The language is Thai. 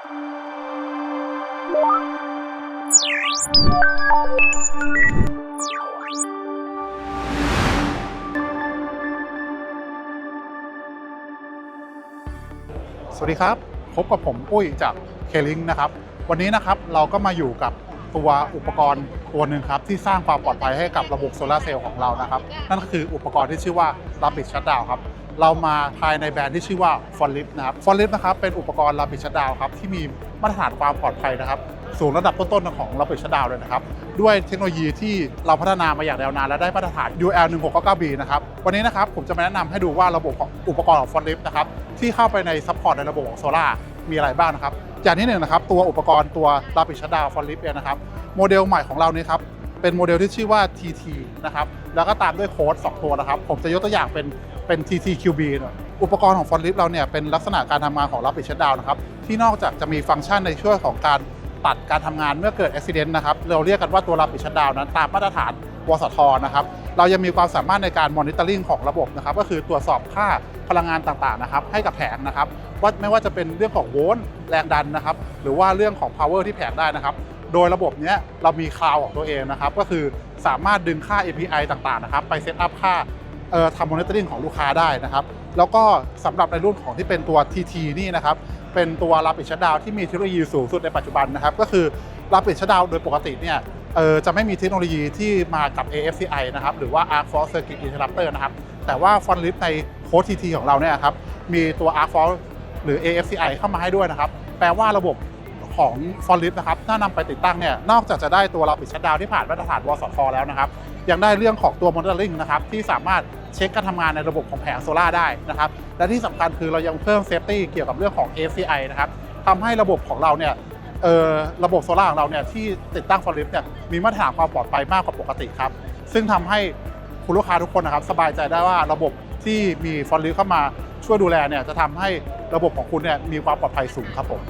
สวัสดีครับ พบกับผมปุ้ยจากเคลิงนะครับ วันนี้นะครับเราก็มาอยู่กับตัวอุปกรณ์ตัวหนึ่งครับ ที่สร้างความปลอดภัยให้กับระบบโซลาเซลล์ของเรานะครับ นั่นก็คืออุปกรณ์ที่ชื่อว่า Rapid Shutdown ครับ เรามาภายในแบรนด์ที่ชื่อว่า f o n l i f นะครับ f o n l i f นะครับเป็นอุปกรณ์ Rapid Shutdown ครับที่มีมาตรฐานความปลอดภัยนะครับ สูงระดับต้นๆของ Rapid Shutdown เลยนะครับ ด้วยเทคโนโลยีที่เราพัฒนามาอย่างยาวนานและได้มาตรฐาน UL 1699B นะครับวันนี้นะครับผมจะมาแนะนำให้ดูว่าระบบของอุปกรณ์ของ f o n l i f นะครับที่เข้าไปในซัพพอร์ตในระบบของโซลามีอะไรบ้างนะครับอย่างที่หนึ่งนะครับตัวอุปกรณ์ตัว Rapid Shutdown f o n l i f เนี่ยนะครับโมเดลใหม่ของเรานี่ครับเป็นโมเดลที่ชื่อว่า TT นะครับแล้วก็ตามด้วยโค้ด2ตัวนะครับ ผมจะยกตัวอย่างเป็น เป็น TTQB เนี่ยอุปกรณ์ของ f o n l i f เราเนี่ยเป็นลักษณะการทำงานของ Rapid Shutdown นะครับ ที่นอกจากจะมีฟังก์ชันในช่วงของการตัดการทำงานเมื่อเกิดอุบิเหตุนะครับ เราเรียกกันว่าตัว Rapid Shutdown นั้นตามมาตรฐานวสทนะครับ เรายังมีความสามารถในการมอนิเตอร์ลิงของระบบนะครับ ก็คือตรวจสอบค่าพลังงานต่างๆนะครับ ให้กับแผงนะครับว่าไม่ว่าจะเป็นเรื่องของโวลต์แรงดันนะครับ หรือว่าเรื่องของ power ที่แผงได้นะครับ โดยระบบเนี้ยเรามีคลาวของตัวเองนะครับ ก็คือสามารถดึงค่า API ต่างๆนะครับ ไปเซตอัพค่า เอ่อทำ monitoring ของลูกค้าได้นะครับ แล้วก็สำหรับในรุ่นของที่เป็นตัว TT นี่นะครับ เป็นตัว Rapid Shutdown ที่มีเทคโนโลยีสูงสุดในปัจจุบันนะครับ ก็คือ Rapid Shutdown โดยปกติเนี่ยจะไม่มีเทคโนโลยีที่มากับ AFCI นะครับ หรือว่า Arc Fault Circuit Interrupter นะครับ แต่ว่า f o n l i f ในโค้ด TT ของเราเนี่ยครับ มีตัว Arc Fault หรือ AFCI เข้ามาให้ด้วยนะครับ แปลว่าระบบ ของ f o n l i f นะครับถ้านำไปติดตั้งเนี่ยนอกจากจะได้ตัวเราปิดชัดดาวที่ผ่านมาตรฐานวสทแล้วนะครับยังได้เรื่องของตัว monitoring นะครับที่สามารถเช็คการทำงานในระบบของแผงโซล่าได้นะครับและที่สำคัญคือเรายังเพิ่ม safety เกี่ยวกับเรื่องของ ACI นะครับทำให้ระบบของเราเนี่ยเอ่อระบบโซล่าของเราเนี่ยที่ติดตั้ง f o n l i f เนี่ยมีมาตรฐานความปลอดภัยมากกว่าปกติครับซึ่งทำให้คุณลูกค้าทุกคนนะครับสบายใจได้ว่าระบบที่มีฟอนลิฟเข้ามาช่วยดูแลเนี่ยจะทำให้ระบบของคุณเนี่ยมีความปลอดภัยสูงครับผม